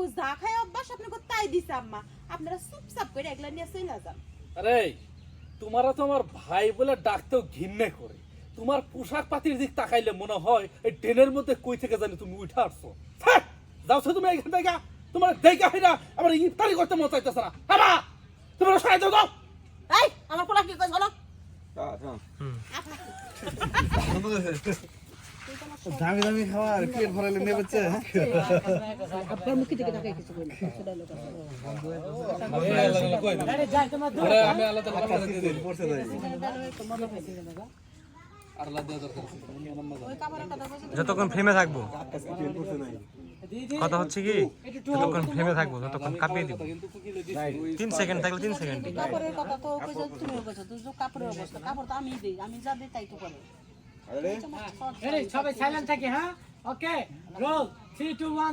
আমাকে যা খায় অভ্যাস আপনাকে তাই দিছে আম্মা। আপনারা চুপচাপ করে এগুলা নিয়ে চলে যান। আরে তোমারা তো আমার ভাই বলে ডাকতেও ঘিন্নে করে। তোমার পোশাক পাতির দিক তাকাইলে মনে হয় এই ট্রেনের মধ্যে কই থেকে জানি তুমি উঠে আসছো! যাওছো তুমি এখান থেকে। তোমার দেখা হইনা আমার ইফতারি করতে মন চাইতেছে না। হাবা! তোমরা সাহায্য দাও এই আমার পোলা কি কই চলো দামি দামি খাবার পেট ভরালে নেবে আপনার মুখে দিকে তাকাই কিছু কইছো যতক্ষণ ফ্রেমে থাকব। কথা হচ্ছে কি যতক্ষণ ফ্রেমে থাকব ততক্ষণ কাঁপিয়ে দিব। তিন সেকেন্ড থাকলে তিন সেকেন্ড কাপড়ের কথা তো তুমি কইছো তুই যে কাপড়ের অবস্থা। কাপড় তো আমি দেই আমি যা দেই তাই তো করে। সবাই সাইলেন্ট থাকি হ্যাঁ? Okay roll three two one